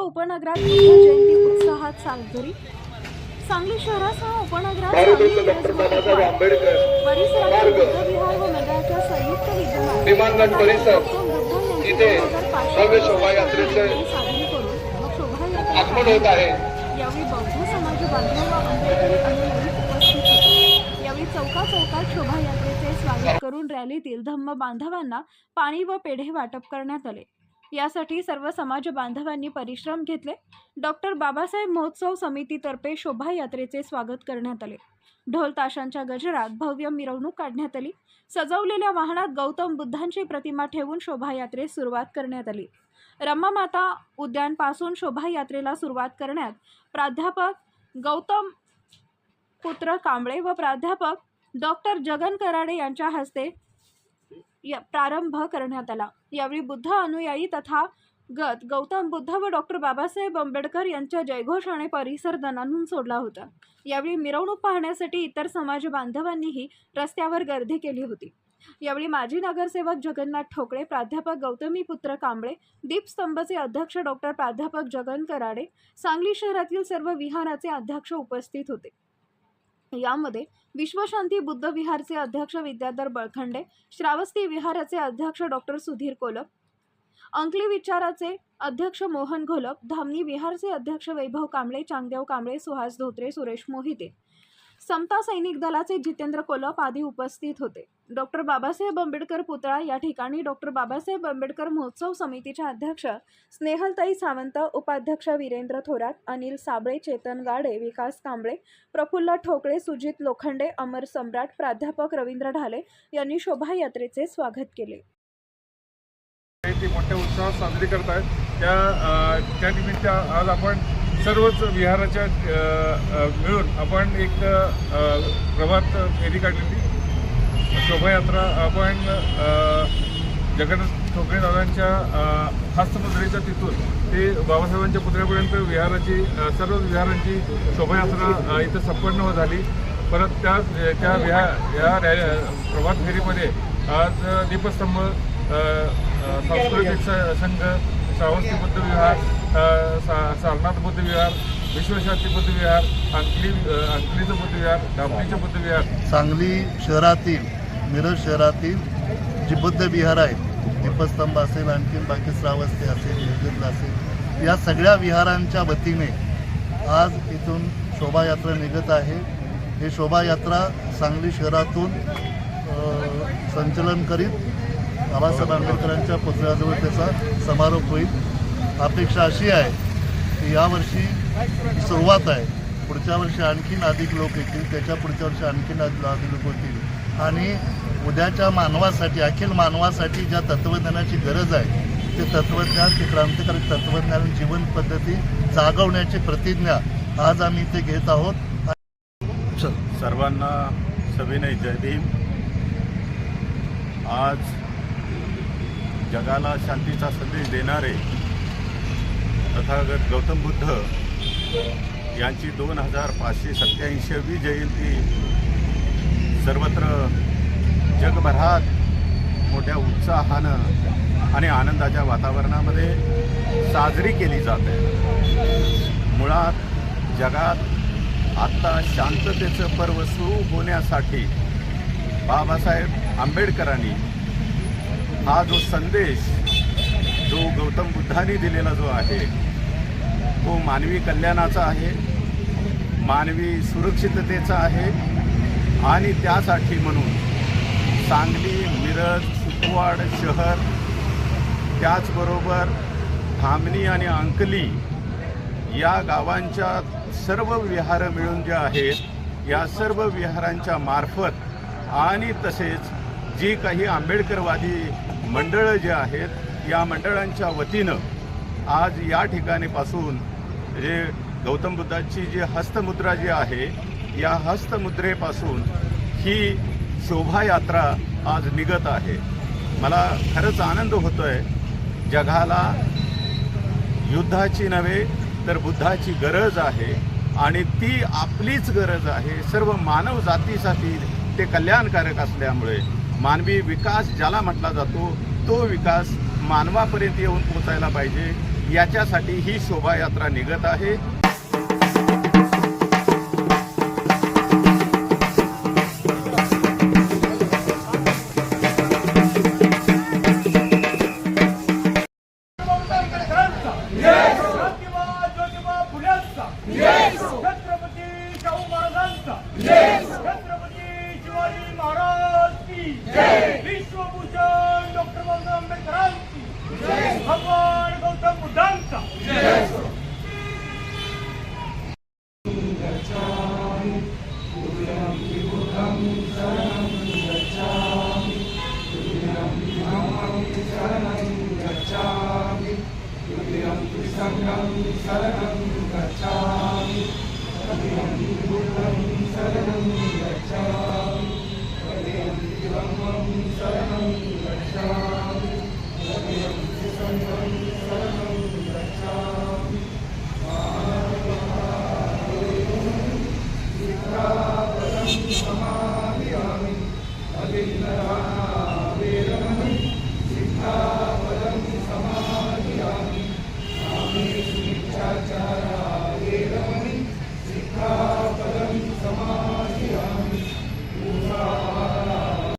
व उपनगरात जयंती उत्साहात साजरी. सांगली शहरासह उपनगरात परिसरातील व मंडळाच्या संयुक्त विद्यमाने विमानगड परिसर. गौतम बुद्ध यांची इथे 2500 भव्य शोभायात्रेचे साजरी करून शोभायात्रा आगमन होत आहे. यावेळी बौद्ध समाज बांधव व आंबेडकरी अनुयायी उपस्थित होते. यावेळी चौका चौकात शोभायात्रेचे स्वागत करून रॅलीतील धम्म बांधवांना पाणी व पेढे वाटप करण्यात आले. यासाठी सर्व समाज बांधवांनी परिश्रम घेतले. डॉक्टर बाबासाहेब महोत्सव समितीतर्फे शोभायात्रेचे स्वागत करण्यात आले. ढोल ताशांच्या गजरात भव्य मिरवणूक काढण्यात आली. सजवलेल्या वाहनात गौतम बुद्धांची प्रतिमा ठेवून शोभायात्रेस सुरुवात करण्यात आली. रमामाता उद्यानपासून शोभायात्रेला सुरुवात करण्यात प्राध्यापक गौतम पुत्र कांबळे व प्राध्यापक डॉक्टर जगन कराडे यांच्या हस्ते या प्रारंभ करण्यात आला. यावेळी बुद्ध अनुयायी तथा गत गौतम बुद्ध व डॉक्टर बाबासाहेब आंबेडकर यांच्या जयघोषाने परिसर दणानून सोडला होता. यावेळी मिरवणूक पाहण्यासाठी इतर समाज बांधवांनीही रस्त्यावर गर्दी केली होती. यावेळी माजी नगरसेवक जगन्नाथ ठोकळे प्राध्यापक गौतमी पुत्र कांबळे दीपस्तंभचे अध्यक्ष डॉक्टर प्राध्यापक जगन कराडे सांगली शहरातील सर्व विहाराचे अध्यक्ष उपस्थित होते. यामध्ये विश्वशांती बुद्ध विहारचे अध्यक्ष विद्याधर बळखंडे श्रावस्ती विहाराचे अध्यक्ष डॉक्टर सुधीर कोलप अंकली विचाराचे अध्यक्ष मोहन घोलप धामणी विहारचे अध्यक्ष वैभव कांबळे चांगदेव कांबळे सुहास धोत्रे सुरेश मोहिते समता सैनिक दलाचे जितेंद्र कोलप आदी उपस्थित होते. डॉक्टर बाबासाहेब आंबेडकर पुतळा या ठिकाणी डॉक्टर बाबासाहेब आंबेडकर महोत्सव समितीच्या अध्यक्ष स्नेहलताई सावंत उपाध्यक्ष वीरेंद्र थोरात अनिल साबळे चेतन गाडे विकास कांबळे प्रफुल्ल ठोकळे सुजित लोखंडे अमर सम्राट प्राध्यापक रवींद्र ढाले यांनी शोभायात्रेचे स्वागत केले. मोठ्या उत्साहात साजरी करत आहेत त्या त्या निमित्त आज आपण सर्वच विहाराच्या मिळून आपण एक प्रभात फेरी काढलेली. शोभायात्रा आपण जगन्नाथ ठोकरे दादांच्या हस्तमुद्रेच्या तिथून ते बाबासाहेबांच्या पुतळ्यापर्यंत विहाराची सर्व विहारांची शोभायात्रा इथं संपन्न झाली परत त्या त्या विहार या रॅ- प्रभात फेरीमध्ये आज दीपस्तंभ सांस्कृतिक संघ श्रावस्ती बुद्ध विहार सा- सारनाथ बुद्धविहार विश्वशांती बुद्ध विहार अंकली अंकलीचं बुद्ध विहार बुद्धविहार. बुद्ध विहार सांगली शहरातील मिरज शहरातील जी बुद्ध विहार आहेत दीपस्तंभ असेल आणखीन बाकी श्रावस्ती असेल निर्गतला असेल या सगळ्या विहारांच्या वतीने आज इथून शोभायात्रा निघत आहे. ही शोभायात्रा सांगली शहरातून संचलन करीत बाबासाहेब आंबेडकरांच्या पुतळ्याजवळ त्याचा समारोप होईल. अपेक्षा अशी आहे की यावर्षी सुरुवात आहे. पुढच्या वर्षी आणखीन अधिक लोक येतील त्याच्या पुढच्या वर्षी आणखीन अधिक लोक होतील. आणि उद्याच्या मानवासाठी अखिल मानवासाठी ज्या तत्त्वज्ञानाची गरज आहे ते तत्त्वज्ञान ते क्रांतिकारक तत्त्वज्ञान जीवन पद्धती जागवण्याची प्रतिज्ञा आज आम्ही इथे घेत आहोत. सर्वांना सविनय जय भीम. आज जगाला शांतीचा संदेश देणारे तथागत गौतम बुद्ध यांची दोन हजार पाचशे सत्याऐंशीवी जयंती सर्वत्र जगभरात मोठ्या उत्साहानं आणि आनंदाच्या वातावरणामध्ये साजरी केली जाते मुळात जगात आत्ता शांततेचं पर्व सुरू होण्यासाठी बाबासाहेब आंबेडकरांनी हा जो संदेश जो गौतम बुद्धांनी दिलेला जो आहे तो मानवी कल्याणाचा आहे मानवी सुरक्षिततेचा आहे आणि त्यासाठी म्हणून सांगली मिरज सुकवाड शहर त्याचबरोबर धामणी आणि अंकली या गावांच्या सर्व विहार मिळून ज्या आहेत या सर्व विहारांच्या मार्फत आणि तसेच जी काही आंबेडकरवादी मंडळं जे आहेत या मंडळांच्या वतीनं आज या ठिकाणीपासून जे गौतम बुद्धाची जी हस्तमुद्रा जी आहे या हस्तमुद्रेपासून ही शोभायात्रा आज निघत आहे. मला खरंच आनंद होतोय. जगाला युद्धाची नव्हे तर बुद्धाची गरज आहे आणि ती आपलीच गरज आहे. सर्व मानव जातीसाठी ते कल्याणकारक असल्यामुळे मानवी विकास ज्याला म्हटला जातो तो विकास मानवापर्यंत येऊन पोचायला पाहिजे. याच्यासाठी ही शोभायात्रा निघत आहे. छत्रपती शाहू महाराजांचा. छत्रपती शिवाजी महाराज की சரணம் சரணம்